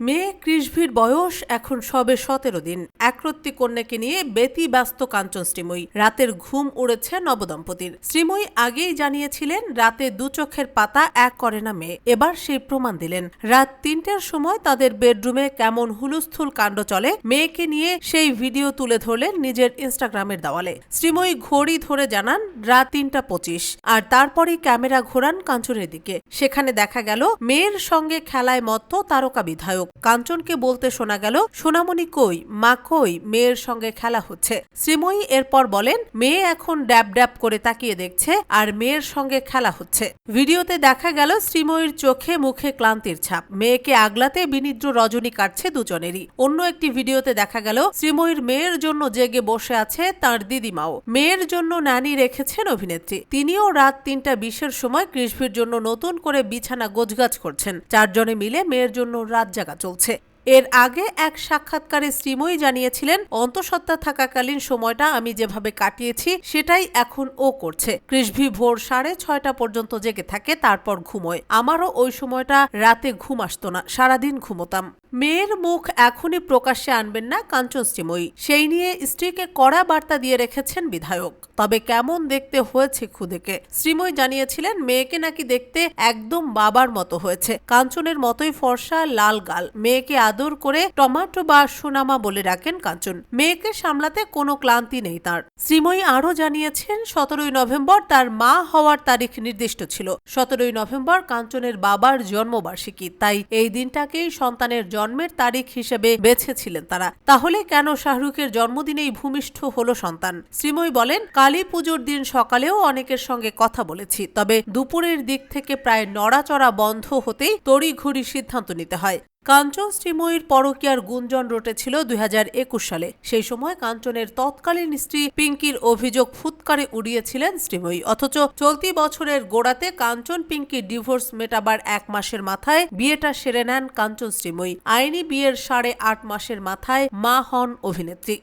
মেয়ে কৃষভির বয়স এখন সবে সতেরো দিন। একরত্তি কন্যাকে নিয়ে বেতি ব্যস্ত কাঞ্চন শ্রীময়ী। রাতের ঘুম উড়েছে নবদম্পতির। শ্রীময়ী আগেই জানিয়েছিলেন, রাতে দু চোখের পাতা এক করে না মেয়ে। এবার সেই প্রমাণ দিলেন। রাত তিনটের সময় তাদের বেডরুমে কেমন হুলুস্থুল কাণ্ড চলে, মেয়েকে নিয়ে সেই ভিডিও তুলে ধরলেন নিজের ইনস্টাগ্রামের দেওয়ালে। শ্রীময়ী ঘড়ি ধরে জানান, রাত তিনটা পঁচিশ। আর তারপরেই ক্যামেরা ঘোরান কাঞ্চনের দিকে। সেখানে দেখা গেল, মেয়ের সঙ্গে খেলায় মত্ত তারকা বিধায়ক। কাঞ্চনকে বলতে শোনা গেল, সোনামণি কই, মা কই, মেয়ের সঙ্গে খেলা হচ্ছে। শ্রীময়ী এরপর বলেন, মেয়ে এখন ড্যাব ড্যাব করে তাকিয়ে দেখছে আর মেয়ের সঙ্গে খেলা হচ্ছে। ভিডিওতে দেখা গেল শ্রীময়ীর চোখে মুখে ক্লান্তির ছাপ। মেয়েকে আগলাতে বিনিদ্র রজনী কাটছে দুজনেরই। অন্য একটি ভিডিওতে দেখা গেল, শ্রীময়ীর মেয়ের জন্য জেগে বসে আছে তার দিদিমাও। মেয়ের জন্য নানি রেখেছেন অভিনেত্রী। তিনিও রাত তিনটা বিশের সময় কৃষ্ভির জন্য নতুন করে বিছানা গোছগাছ করছেন। চারজনে মিলে মেয়ের জন্য রাত জাগা চলছে। এর আগে এক সাক্ষাৎকারে শ্রীময়ী জানিয়েছিলেন, অন্তঃসত্ত্বা থাকাকালীন সময়টা আমি যেভাবে কাটিয়েছি, সেটাই এখন ও করছে। কৃষ্ভি ভোর সাড়ে ছয়টা পর্যন্ত জেগে থাকে, তারপর ঘুমোয়। আমারও ওই সময়টা রাতে ঘুম আসতো না, সারাদিন ঘুমোতাম। মেয়ের মুখ এখনই প্রকাশ্যে আনবেন না কাঞ্চন শ্রীময়ী সেই নিয়ে স্ত্রীকে কড়া বার্তা দিয়ে রেখেছেন বিধায়ক। তবে কেমন দেখতে হয়েছে খুদেকে? শ্রীময়ী জানিয়েছিলেন, মেয়েকে নাকি দেখতে একদম বাবার মতো হয়েছে। কাঞ্চনের মতোই ফর্সা, লাল গাল। মেয়েকে আদর করে টমাটো বা সোনামা বলে রাখেন কাঞ্চন। মেয়েকে সামলাতে কোনো ক্লান্তি নেই তার। শ্রীময়ী আরও জানিয়েছেন, সতেরোই নভেম্বর তার মা হওয়ার তারিখ নির্দিষ্ট ছিল। সতেরোই নভেম্বর কাঞ্চনের বাবার জন্মবার্ষিকী। তাই এই দিনটাকেই সন্তানের জন্মের তারিখ হিসেবে বেছেছিলেন তারা। তাহলে কেন শাহরুখের জন্মদিনেই ভূমিষ্ঠ হলো সন্তান? শ্রীময় বলেন, কালী পুজোর দিন সকালেও অনেকের সঙ্গে কথা বলেছি, তবে দুপুরের দিক থেকে প্রায় নড়াচড়া বন্ধ হতেই তড়িঘড়ি সিদ্ধান্ত নিতে হয়। কাঞ্চন শ্রীময়ীর পরকীয়ার গুঞ্জন রটেছিল দুই সালে। সেই সময় কাঞ্চনের তৎকালীন স্ত্রী পিঙ্কির অভিযোগ ফুৎকারে উড়িয়েছিলেন শ্রীময়ী অথচ চলতি বছরের গোড়াতে কাঞ্চন পিঙ্কির ডিভোর্স মেটাবার এক মাসের মাথায় বিয়েটা সেরে নেন কাঞ্চন শ্রীময়ী আইনি বিয়ের সাড়ে আট মাসের মাথায় মা হন অভিনেত্রী।